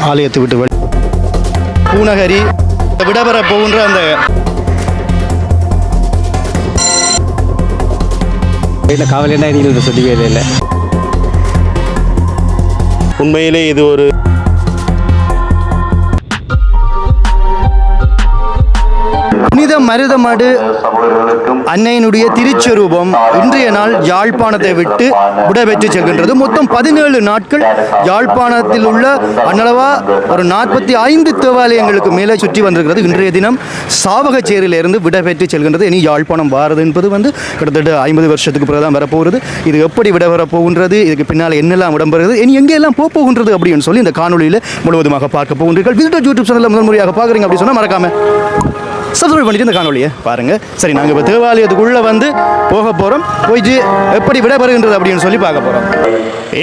ஆலயத்தை விட்டு வெளி பூநகரி விடபெற போகின்ற அந்த வீட்டில் காவலினா நீங்கள் சொல்லவே இல்லை உண்மையிலே இது ஒரு புனித மருதமடு அன்னையினுடைய திருச்சொரூபம் இன்றைய நாள் யாழ்ப்பாணத்தை விட்டு விடைபெற்று செல்கின்றது. மொத்தம் பதினேழு நாட்கள் யாழ்ப்பாணத்தில் உள்ள அன்னளவா ஒரு நாற்பத்தி ஐந்து தேவாலயங்களுக்கு மேலே சுற்றி வந்திருக்கிறது. இன்றைய தினம் சாவகச்சேரியிலிருந்து விடைபெற்று செல்கின்றது. இனி யாழ்ப்பாணம் வாரது என்பது வந்து கிட்டத்தட்ட ஐம்பது வருஷத்துக்கு பிறகு தான் வரப்போகிறது. இது எப்படி விடைபெற போகின்றது? இதுக்கு பின்னால் என்னெல்லாம் இடம்பெறுகிறது இனி எங்கெல்லாம் போக போகின்றது அப்படின்னு சொல்லி இந்த காணொலியில் முழுவதுமாக பார்க்க போகின்றீர்கள். விசிட்டர் யூடியூப் சேனலில் முதல் முறையாக பார்க்குறீங்க அப்படின்னு சொன்னால் மறக்காம சப்ஸ்கிரைப் பண்ணிட்டு இந்த காணொலியை பாருங்கள் சரி நாங்கள் இப்போ தேவாலயத்துக்குள்ளே வந்து போக போகிறோம் போயிட்டு எப்படி விடைபெறுகின்றது அப்படின்னு சொல்லி பார்க்க போகிறோம்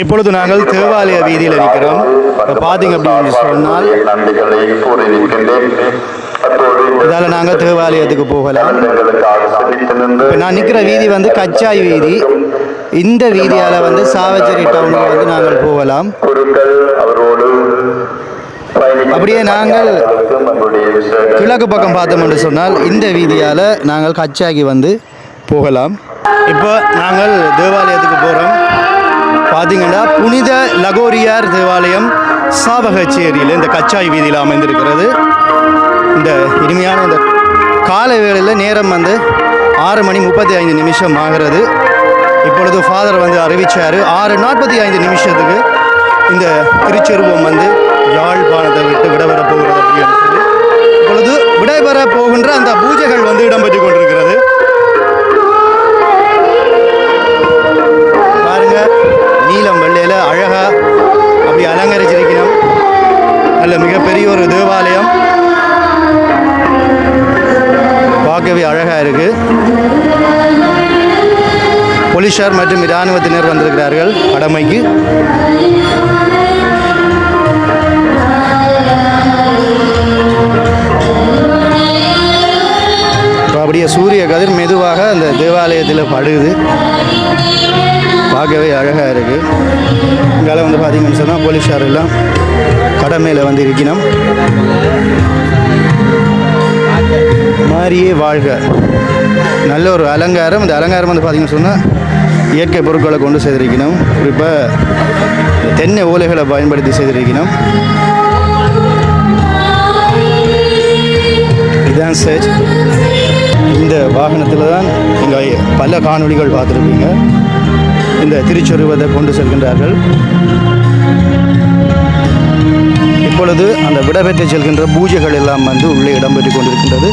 இப்பொழுது நாங்கள் தேவாலய வீதியில் நிற்கிறோம் இப்போ பார்த்தீங்க அப்படின்னு சொன்னால் இதால இதால் நாங்கள் தேவாலயத்துக்கு போகலாம். இப்போ நான் நிற்கிற வீதி வந்து கச்சாய் வீதி. இந்த வீதியால் வந்து சாவச்சேரி டவுனுக்கு வந்து நாங்கள் போகலாம். அப்படியே நாங்கள் கிழக்கு பக்கம் பார்த்தோம் என்று சொன்னால் இந்த வீதியால் நாங்கள் கச்சாகி வந்து போகலாம். இப்போ நாங்கள் தேவாலயத்துக்கு போகிறோம் பார்த்தீங்கன்னா புனித லகோரியார் தேவாலயம் சாவகச்சேரியில் இந்த கச்சாய் வீதியில் அமைந்திருக்கிறது. இந்த இனிமையான இந்த காலை வேளையில் நேரம் வந்து ஆறு மணி முப்பத்தி ஐந்து நிமிஷம் ஆகிறது. இப்பொழுது ஃபாதர் வந்து அறிவிச்சார் ஆறு நாற்பத்தி ஐந்து நிமிஷத்துக்கு இந்த திருச்செருவம் வந்து யாழ்ப்பாணத்தை விட்டு விடைபெற போகிறது அப்படின்னு சொல்லி. விடைபெற போகின்ற அந்த பூஜைகள் வந்து இடம்பெற்றுக் கொண்டிருக்கிறது பாருங்க நீலம் வெள்ளையில அழகா அப்படி அலங்கரிச்சிருக்கணும். நல்ல மிகப்பெரிய ஒரு தேவாலயம். பார்க்கவே அழகா இருக்கு. போலீசார் மற்றும் இராணுவத்தினர் வந்திருக்கிறார்கள். கடமைக்கு. சூரிய கதிர் மெதுவாக அந்த தேவாலயத்தில் படுகுது. பார்க்கவே அழகாக இருக்குது இங்கால வந்து பார்த்தீங்கன்னு சொன்னால் போலீஸார் எல்லாம் கடமையில் வந்து இருக்கணும் மாறியே வாழ்க. நல்ல ஒரு அலங்காரம். இந்த அலங்காரம் வந்து பார்த்தீங்கன்னு சொன்னால் இயற்கை பொருட்களை கொண்டு செய்திருக்கணும். குறிப்பாக தென்னை ஓலைகளை பயன்படுத்தி செய்திருக்கணும். இதான் சேஜ் இந்த வாகனத்தில் தான் நீங்கள் பல காணொலிகள் பார்த்துருப்பீங்க. இந்த திருச்சொருவதை கொண்டு செல்கின்றார்கள். இப்பொழுது அந்த விடப்பெற்று செல்கின்ற பூஜைகள் எல்லாம் வந்து உள்ளே இடம்பெற்று கொண்டிருக்கின்றது.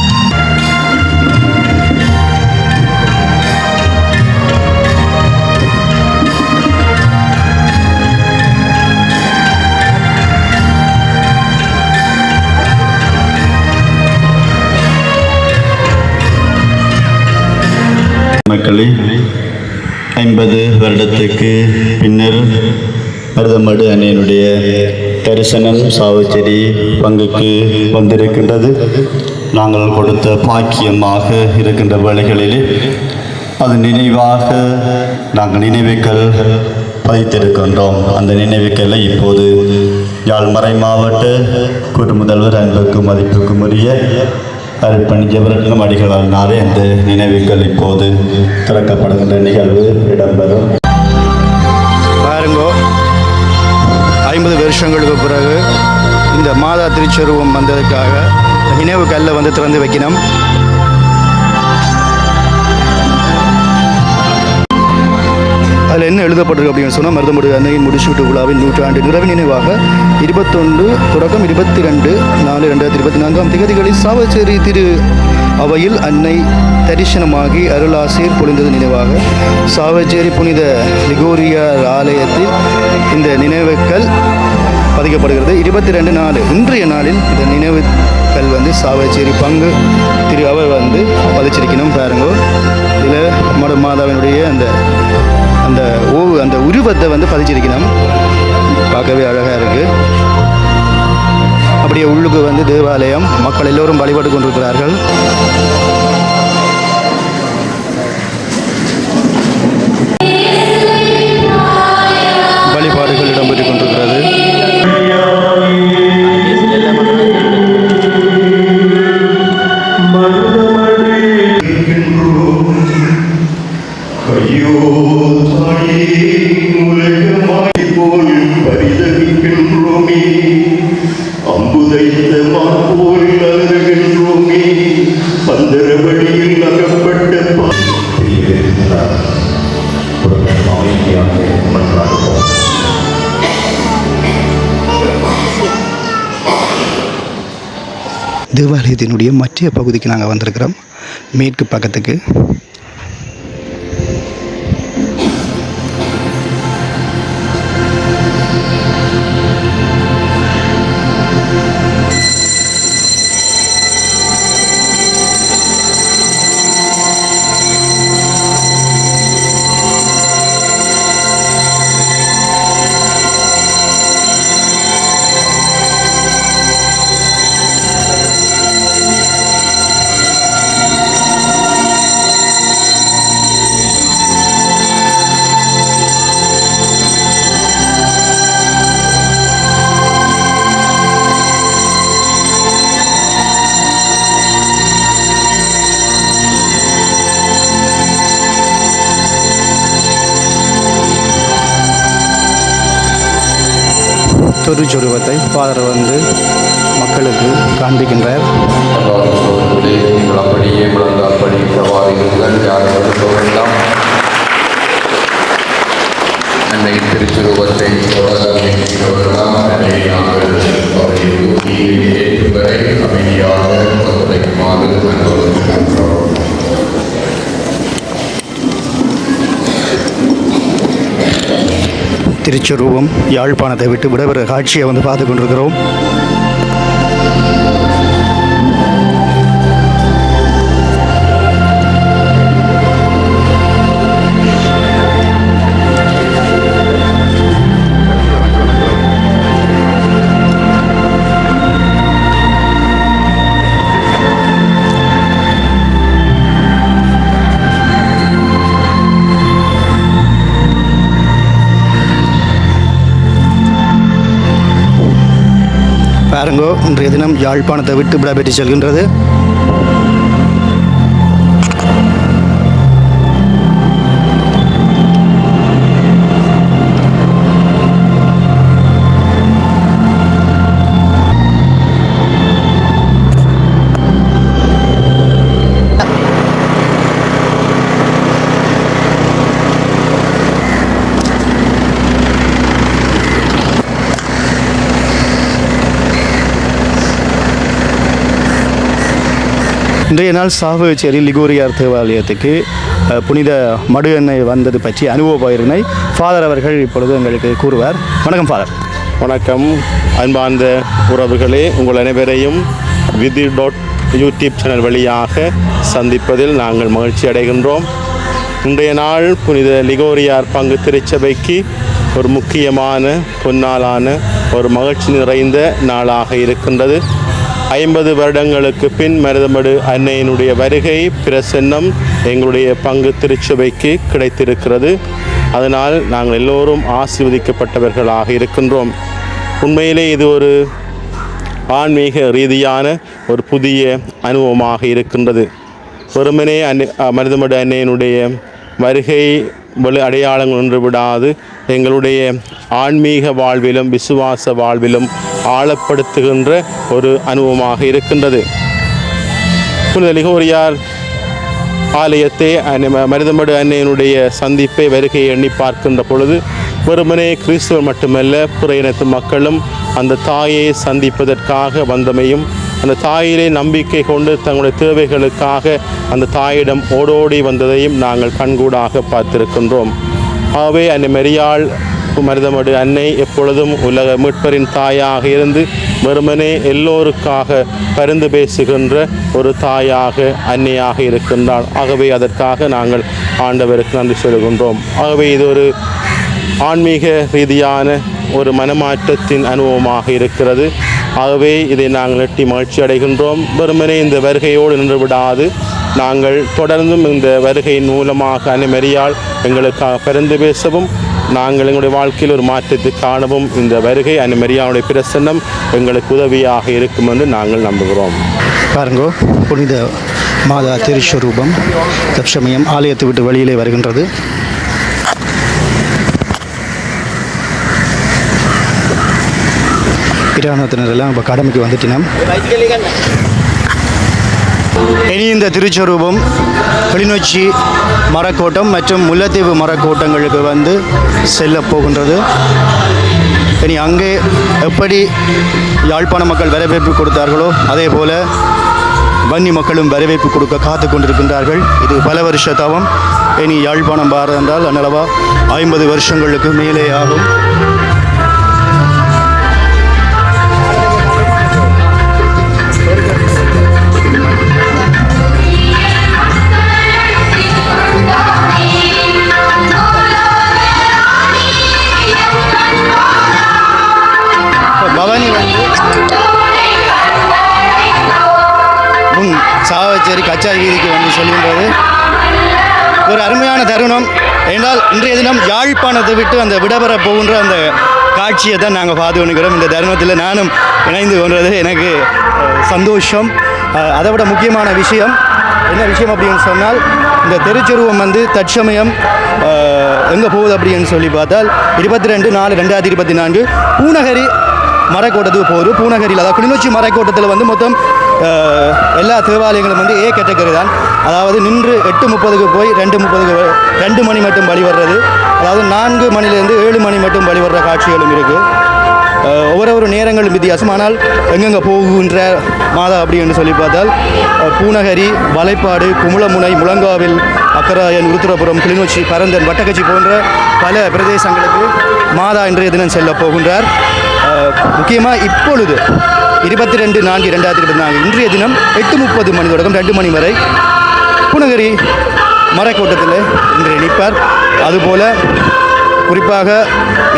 மக்களே ஐம்பது வருடத்துக்கு பின்னர் மருதமடு அன்னையினுடைய தரிசனம் சாவச்சேரி பங்குக்கு வந்திருக்கின்றது. நாங்கள் கொடுத்த பாக்கியமாக இருக்கின்ற வேலைகளிலே அது நினைவாக நாங்கள் நினைவுகள் பதித்திருக்கின்றோம். அந்த நினைவுகளை இப்போது யாழ்மறை மாவட்ட கூட்டு முதல்வர் அன்புக்கும் மதிப்புக்கும் உரிய அருள் பண்ணி ஜபரத்தினம் அடிகளாரினாலே அந்த நினைவுகள் இப்போது திறக்கப்படுகின்ற நிகழ்வு இடம்பெறும். பாருங்கோ ஐம்பது வருஷங்களுக்கு பிறகு இந்த மாதா திருச்சொருவம் வந்ததுக்காக நினைவு கல்லை வந்து திறந்து வைக்கணும். அதில் என்ன எழுதப்பட்டிருக்கு அப்படின்னு சொன்னால் மருதமுடி அன்னையின் முடிசூட்டு விழாவின் நூற்றாண்டு நிறைவு நினைவாக இருபத்தொன்று தொடக்கம் இருபத்தி ரெண்டு நாலு ரெண்டாயிரத்தி இருபத்தி நான்காம் திகதிகளில் சாவச்சேரி திரு அவையில் அன்னை தரிசனமாகி அருளாசீர் பொழிந்தது நினைவாக சாவச்சேரி புனித லிகோரியார் ஆலயத்தில் இந்த நினைவுகள் பதிக்கப்படுகிறது. இருபத்தி ரெண்டு நாலு இன்றைய நாளில் இந்த நினைவுகள் வந்து சாவச்சேரி பங்கு திரு அவை வந்து பதிச்சிருக்கணும் பாருங்க. இதில் மட மாதாவினுடைய அந்த அந்த ஓவு அந்த உருவத்தை வந்து பதிச்சிருக்கணும். பார்க்கவே அழகாக இருக்குது அப்படியே உள்ளுக்கு வந்து தேவாலயம் மக்கள் எல்லோரும் வழிபட்டு கொண்டிருக்கிறார்கள். வழிபாடுகள் இடம்பெற்றுக் கொண்டு தேவாலயத்தினுடைய பகுதிக்கு நாங்கள் வந்திருக்கிறோம். மேற்கு பக்கத்துக்கு. திருச்சுருவத்தை ஃபாதர் வந்து மக்களுக்கு காண்பிக்கின்ற ரூபம் யாழ்ப்பாணத்தை விட்டு விடைபெற காட்சியை வந்து பார்த்து கொண்டிருக்கிறோம். இன்றைய தினம் யாழ்ப்பாணத்தை விட்டு விடைபெற்று செல்கின்றது. இன்றைய நாள் சாவகச்சேரி லிகோரியார் தேவாலயத்துக்கு புனித மடு எண்ணெய் வந்தது பற்றி அனுபவ பயிரினை ஃபாதர் அவர்கள் இப்பொழுது எங்களுக்கு கூறுவார். வணக்கம் ஃபாதர். வணக்கம். அன்பார்ந்த உறவுகளே உங்கள் அனைவரையும் விதி டாட் யூடியூப் சேனல் வழியாக சந்திப்பதில் நாங்கள் மகிழ்ச்சி அடைகின்றோம். இன்றைய நாள் புனித லிகோரியார் பங்கு திருச்சபைக்கு ஒரு முக்கியமான பொன்னாளான ஒரு மகிழ்ச்சி நிறைந்த நாளாக இருக்கின்றது. ஐம்பது வருடங்களுக்கு பின் மருதமடு அன்னையினுடைய வருகை பிரசன்னம் எங்களுடைய பங்கு திருச்சபைக்கு கிடைத்திருக்கிறது. அதனால் நாங்கள் எல்லோரும் ஆசீர்வதிக்கப்பட்டவர்களாக இருக்கின்றோம். உண்மையிலே இது ஒரு ஆன்மீக ரீதியான ஒரு புதிய அனுபவமாக இருக்கின்றது. வெறுமனே அன்னை மருதமடு அன்னையினுடைய வருகை அடையாளங்கள் ஒன்று விடாது. எங்களுடைய ஆன்மீக வாழ்விலும் விசுவாச வாழ்விலும் ஆழப்படுத்துகின்ற ஒரு அனுபவமாக இருக்கின்றது. புனிதலிகோரியார் ஆலயத்தை மருதமடு அன்னையினுடைய சந்திப்பை வருகையை எண்ணி பார்க்கின்ற பொழுது வெறுமனே கிறிஸ்துவர் மட்டுமல்ல பிற இனத்து மக்களும் அந்த தாயை சந்திப்பதற்காக வந்தமையும் அந்த தாயிலே நம்பிக்கை கொண்டு தங்களுடைய தேவைகளுக்காக அந்த தாயிடம் ஓடோடி வந்ததையும் நாங்கள் கண்கூடாக பார்த்திருக்கின்றோம். ஆகவே அன்னை மெரியாள் மருதமடு அன்னை எப்பொழுதும் உலக மீட்பரின் தாயாக இருந்து வெறுமனே எல்லோருக்காக பரிந்து பேசுகின்ற ஒரு தாயாக அன்னையாக இருக்கின்றாள். ஆகவே அதற்காக நாங்கள் ஆண்டவருக்கு நன்றி சொல்கின்றோம். ஆகவே இது ஒரு ஆன்மீக ரீதியான ஒரு மனமாற்றத்தின் அனுபவமாக இருக்கிறது. ஆகவே இதை நாங்கள் எட்டி மகிழ்ச்சி அடைகின்றோம் வெறுமனே இந்த வருகையோடு நின்று விடாது. நாங்கள் தொடர்ந்தும் இந்த வருகையின் மூலமாக அனைமறியால் எங்களுக்காக பிறந்து பேசவும் நாங்கள் எங்களுடைய வாழ்க்கையில் ஒரு மாற்றத்தை காணவும் இந்த வருகை அனுமரியாவுடைய பிரசன்னம் எங்களுக்கு உதவியாக இருக்கும் என்று நாங்கள் நம்புகிறோம். பாருங்கோ புனித மாதா திருஸ்வரூபம் தற்சமயம் ஆலயத்தை விட்டு வெளியிலே வருகின்றது. கிராமத்தினரெல்லாம் இப்போ கடமைக்கு வந்துட்டினோம். இனி இந்த திருச்சொரூபம் கிளிநொச்சி மரக்கோட்டம் மற்றும் முல்லைத்தீவு மரக்கோட்டங்களுக்கு வந்து செல்ல போகின்றது. இனி அங்கே எப்படி யாழ்ப்பாண மக்கள் வரவேற்பு கொடுத்தார்களோ அதே போல வன்னி மக்களும் வரவேற்பு கொடுக்க காத்து கொண்டிருக்கின்றார்கள். இது பல வருஷ தவம். இனி யாழ்ப்பாணம் பாரதென்றால் அன்னளவா ஐம்பது வருஷங்களுக்கு மேலே ஆகும். கச்சேரி கச்சாரி வீதிக்கு வந்து செல்கின்றது. ஒரு அருமையான தருணம். என்றால் இன்றைய தினம் யாழ்ப்பாணத்தை விட்டு அந்த விடபெற போகின்ற அந்த காட்சியை தான் நாங்கள் பார்த்து கொண்டுக்கிறோம் இந்த தருணத்தில் நானும் இணைந்து கொண்டது எனக்கு சந்தோஷம். அதை விட முக்கியமான விஷயம் என்ன விஷயம் அப்படின்னு சொன்னால் இந்த தெருச்சுருவம் வந்து தற்சமயம் எங்கே போகுது அப்படின்னு சொல்லி பார்த்தால் இருபத்தி ரெண்டு நாலு ரெண்டாயிரத்தி இருபத்தி நான்கு பூநகரி மரக்கோட்டத்துக்கு போகுது. பூநகரியில் அதாவது கிளிநொச்சி மரக்கோட்டத்தில் வந்து மொத்தம் எல்லா தேவாலயங்களும் வந்து ஏ கேட்டகரி தான். அதாவது நின்று எட்டு முப்பதுக்கு போய் ரெண்டு முப்பதுக்கு ரெண்டு மணி மட்டும் வழி வர்றது. அதாவது நான்கு மணிலேருந்து ஏழு மணி மட்டும் வழி வர்ற காட்சிகளும் இருக்குது ஒவ்வொரு நேரங்களும் வித்தியாசம். ஆனால் எங்கெங்கே போகுகின்ற மாதா அப்படின்னு சொல்லி பார்த்தால் பூநகரி வலைப்பாடு குமுளமுனை முழங்காவில் அக்கராயன் உருத்திரபுரம் கிளிநொச்சி பரந்தன் வட்டக்கச்சி போன்ற பல பிரதேசங்களுக்கு மாதா இன்றைய தினம் செல்ல போகின்றார். முக்கியமாக இப்பொழுது இருபத்தி ரெண்டு நான்கு ரெண்டாயிரத்தி இருபத்தி நான்கு. இன்றைய தினம் எட்டு முப்பது மணி தொடக்கம் ரெண்டு மணி வரை புனகரி மரக்கூட்டத்தில் இன்று நிற்பார். அதுபோல குறிப்பாக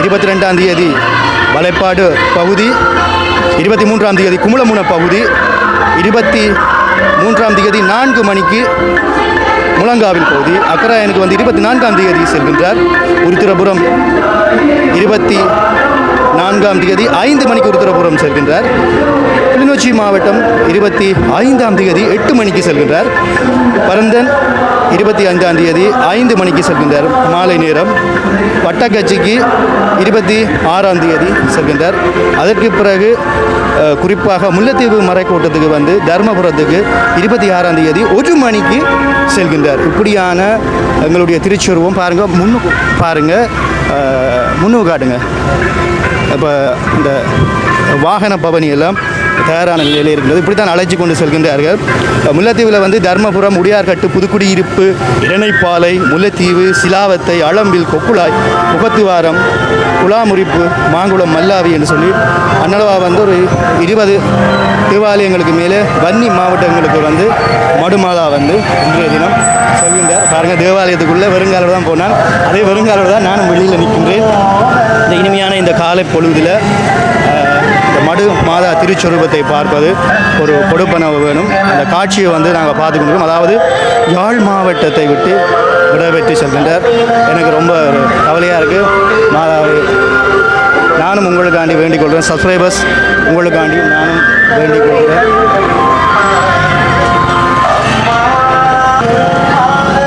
இருபத்தி ரெண்டாம் தேதி வலைப்பாடு பகுதி இருபத்தி மூன்றாம் தேதி குமுளமுன பகுதி இருபத்தி மூன்றாம் தேதி நான்கு மணிக்கு முழங்காவில் பகுதி. அக்கராயனுக்கு வந்து இருபத்தி நான்காம் தேதி செல்கின்றார். உருத்திரபுரம் இருபத்தி நான்காம் தேதி ஐந்து மணிக்கு உருத்திரபுரம் செல்கின்றார். கிளிநொச்சி மாவட்டம் இருபத்தி ஐந்தாம் தேதி எட்டு மணிக்கு செல்கின்றார். பரந்தன் இருபத்தி அஞ்சாம் தேதி ஐந்து மணிக்கு செல்கின்றார். மாலை நேரம் வட்டக்கட்சிக்கு இருபத்தி ஆறாம் தேதி செல்கின்றார். அதற்கு பிறகு குறிப்பாக முல்லைத்தீவு மறைக்கோட்டத்துக்கு வந்து தர்மபுரத்துக்கு இருபத்தி ஆறாம் தேதி ஒரு மணிக்கு செல்கின்றார். இப்படியான எங்களுடைய திருச்சுருவம் பாருங்கள் முன்னு பாருங்கள் முன்னு காட்டுங்க. இப்போ இந்த வாகன பவனி எல்லாம் தயாரான நிலையில் இருக்கிறது இப்படி தான் அழைச்சி கொண்டு செல்கின்றார்கள். முல்லைத்தீவில் வந்து தர்மபுரம் உடையார்கட்டு புதுக்குடியிருப்பு இணைப்பாலை முல்லைத்தீவு சிலாவத்தை அளம்பில் கொக்குழாய் முகத்துவாரம் குலாமுறிப்பு மாங்குளம் மல்லாவி என்று சொல்லி அன்னளவா வந்து ஒரு இருபது தேவாலயங்களுக்கு மேலே வன்னி மாவட்டங்களுக்கு வந்து மடுமாலா வந்து இன்றைய தினம் செல்கின்றார். பாருங்கள் தேவாலயத்துக்குள்ளே வெறுங்காலோடு தான் போனான் அதே வெறுங்காலோடு தான் நானும் இனிமையான காலை பொழுதில் இந்த மடு மாதா திருச்சொரூபத்தை பார்ப்பது ஒரு கொடுப்பனவு வேணும். அந்த காட்சியை வந்து நாங்கள் பார்த்து கொண்டிருக்கோம். அதாவது யாழ் மாவட்டத்தை விட்டு விடைபெற்று செல்கின்றார். எனக்கு ரொம்ப கவலையாக இருக்குது மாதாவை நானும் உங்களுக்காண்டி வேண்டிக் கொள்கிறேன். சப்ஸ்கிரைபர்ஸ் உங்களுக்காண்டி நானும் வேண்டிக் கொள்கிறேன்.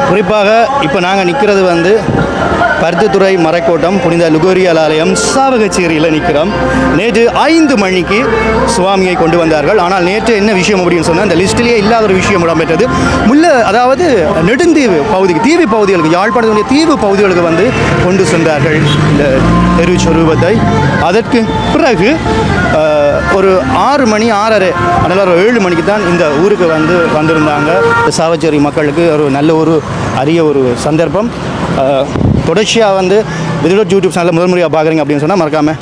குறிப்பாக இப்போ நாங்கள் நிற்கிறது வந்து பருத்தித்துறை மரக்கோட்டம் புனித லுகோரியல் ஆலயம் சாவகச்சேரியில் நிற்கிறோம் நேற்று ஐந்து மணிக்கு சுவாமியை கொண்டு வந்தார்கள். ஆனால் நேற்று என்ன விஷயம் அப்படின்னு சொன்னால் அந்த லிஸ்ட்டிலேயே இல்லாத ஒரு விஷயம் இடம்பெற்றது. முல்ல அதாவது நெடுந்தீவு பகுதிக்கு தீவு பகுதிகளுக்கு யாழ்ப்பாணத்துடைய தீவு பகுதிகளுக்கு வந்து கொண்டு சென்றார்கள். இந்த தெருச்சொரூபத்தை அதற்கு பிறகு ஒரு ஆறு மணி ஆறரை அதனால் ஒரு ஏழு மணிக்கு தான் இந்த ஊருக்கு வந்து வந்திருந்தாங்க. சாவச்சேரி மக்களுக்கு ஒரு நல்ல ஒரு அரிய ஒரு சந்தர்ப்பம். தொடர்ச்சியாக வந்து விதிலோட் யூடியூப் சேனலில் முதல் முறையாக பார்க்குறீங்க அப்படின்னு சொன்னால் மறக்காமல்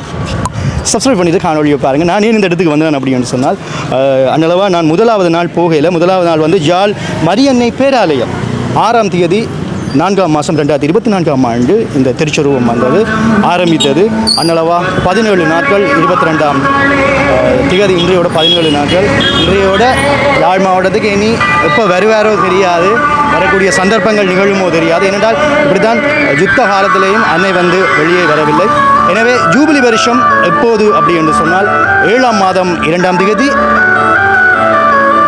சப்ஸ்கிரைப் பண்ணிட்டு காணொலியை பாருங்கள் நான் ஏன் இந்த இடத்துக்கு வந்தேன் அப்படின்னு சொன்னால் அந்தளவாக அன்னளவா நான் முதலாவது நாள் போகையில் முதலாவது நாள் வந்து ஜால் மரியன்னை பேராலயம். ஆறாம் தேதி நான்காம் மாதம் ரெண்டாயிரத்தி இருபத்தி நான்காம் ஆண்டு இந்த திருச்சொருவம் வந்தது. ஆரம்பித்தது அன்னளவா பதினேழு நாட்கள் இருபத்தி ரெண்டாம் திகதி இன்றையோட பதினேழு நாட்கள். இன்றையோட யாழ் மாவட்டத்துக்கு இனி எப்போ வருவாரோ தெரியாது. வரக்கூடிய சந்தர்ப்பங்கள் நிகழுமோ தெரியாது. ஏனென்றால் இப்படித்தான் யுத்த காலத்திலேயும் அன்னை வந்து வெளியே வரவில்லை. எனவே ஜூபிலி வருஷம் எப்போது அப்படி என்று சொன்னால் ஏழாம் மாதம் இரண்டாம் திகதி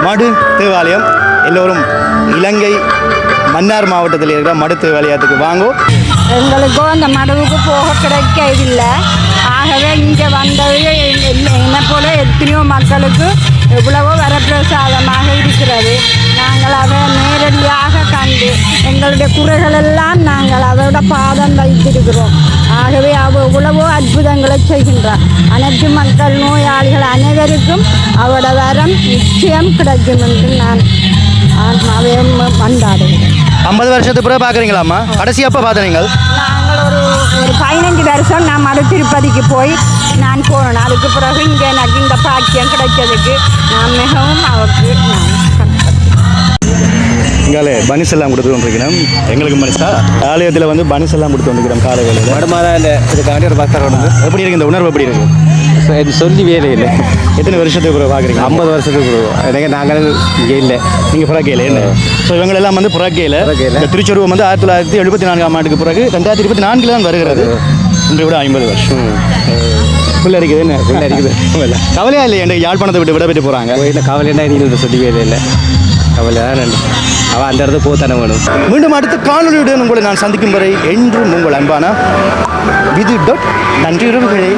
மடு தேவாலயம். எல்லோரும் இலங்கை மன்னார் மாவட்டத்தில் இருக்கிற மடு தேவாலயத்துக்கு வாங்கோ. எங்களுக்கோ அந்த மடுவுக்கு போக கிடைக்கவில்லை. ஆகவே இங்கே வந்தது என்னை போல எத்தனையோ மக்களுக்கு எவ்வளவோ வரப்பிரசாதமாக இருக்கிறது. நாங்கள் அதை நேரடியாக கண்டு எங்களுடைய குறைகளெல்லாம் நாங்கள் அதோட பாதம் வைத்திருக்கிறோம். ஆகவே அவ எவ்வளவோ அற்புதங்களை செய்கின்றார். அனைத்து மக்கள் நோயாளிகள் அனைவருக்கும் அவரோட வரம் நிச்சயம் கிடைக்கும் என்று நான் ஆத்மாவே கொண்டாடுகிறேன் ஐம்பது வருஷத்துக்கு பிறகு பார்க்குறீங்களாம்மா? கடைசி அப்போ பார்த்தீங்கள் நாங்கள் ஒரு ஒரு வருஷம் நான் மறு திருப்பதிக்கு போய் நான் போனேன். அதுக்கு பிறகு இங்கே எனக்கு இந்த பாக்கியம் கிடைச்சதுக்கு நான் மிகவும் அவருக்கு இங்காலே பனிஸ் எல்லாம் கொடுத்து கொண்டிருக்கிறோம். எங்களுக்கு மனுஷா ஆலயத்தில் வந்து பனிஸ் எல்லாம் கொடுத்து கொண்டிருக்கிறோம் காலை வேலையில் மடமாக இல்லை இதுக்காண்டி ஒரு பக்தர் வந்து. எப்படி இருக்கு இந்த உணர்வு எப்படி இருக்கு? இது சொல்லி வேலை இல்லை. எத்தனை வருஷத்துக்கு பிறகு பார்க்குறீங்க? ஐம்பது வருஷத்துக்கு எனக்கு நாங்கள் இங்கே இல்லை. நீங்கள் புறக்கையில் என்ன? ஸோ இவங்களெல்லாம் வந்து புறக்கையில் புறக்கையில. இந்த திருச்சொருவம் வந்து ஆயிரத்தி தொள்ளாயிரத்தி எழுபத்தி நான்காம் ஆண்டுக்கு பிறகு ரெண்டாயிரத்தி இருபத்தி நான்கில் தான் வருகிறது. இன்றை விட ஐம்பது வருஷம். புள்ள இருக்குது என்ன? புள்ள இருக்குது. கவலையா இல்லை எனக்கு யாழ்ப்பாணத்தை விட்டு விட பெற்று போகிறாங்க கோயிலில் கவலைன்னா நீங்கள் சொல்லி வேலை இல்லை கவலை தான் நன்றி அவள் அந்த இடத்துல போத்தானே வேணும். மீண்டும் அடுத்த காணொலியுடன் உங்களை நான் சந்திக்கும் வரை என்றும் உங்கள் அன்பான விது டாட் நன்றி உறவுகளே.